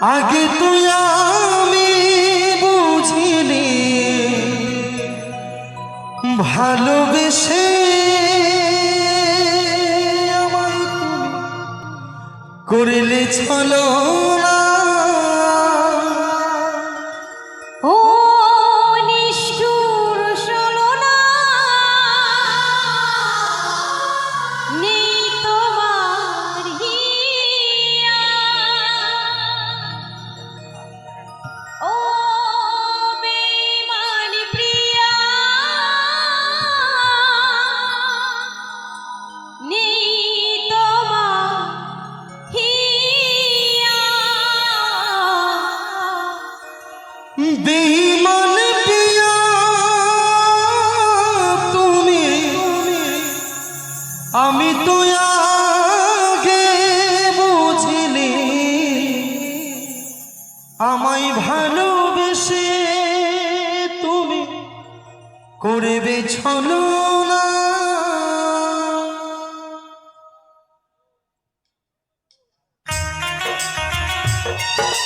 আগে তুই আমি বুঝিনি। ভালোবেসে করলে ছলো ও তুমি আমি তো আগে আমায় ভালোবেসে তুমি করবে ছলো না বেইমান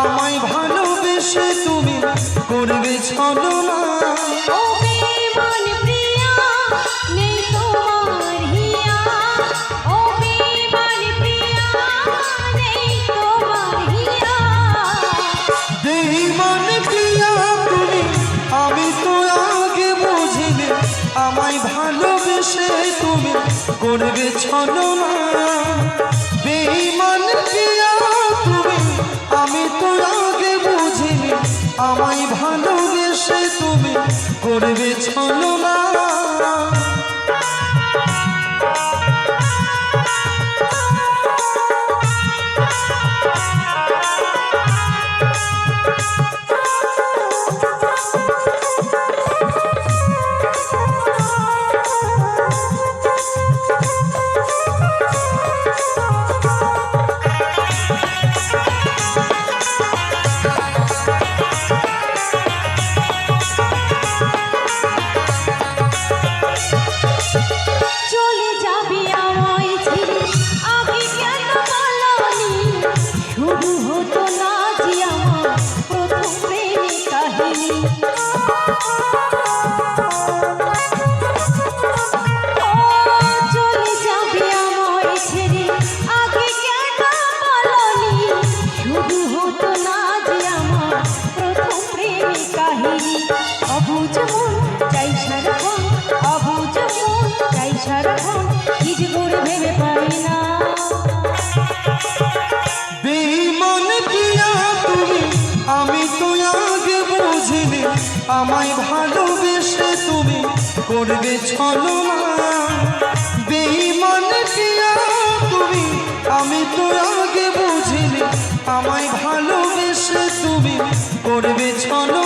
আমায় ভালোবেসে তুমি করবে ছলো ভালোবেসে তুমি করবে ছলো না বেইমান পিয়া তুমি, আমি তো আগে বুঝিনি। আমায় ভালোবেসে তুমি করবে ছলো করবে ছলনা। বেইমান পিয়া তুমি আমি তো আগে বুঝিনি আমায় ভালোবেসে তুমি করবে ছলো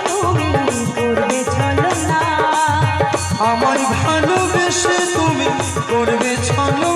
ভালোবেসে তুমি করবে ছলো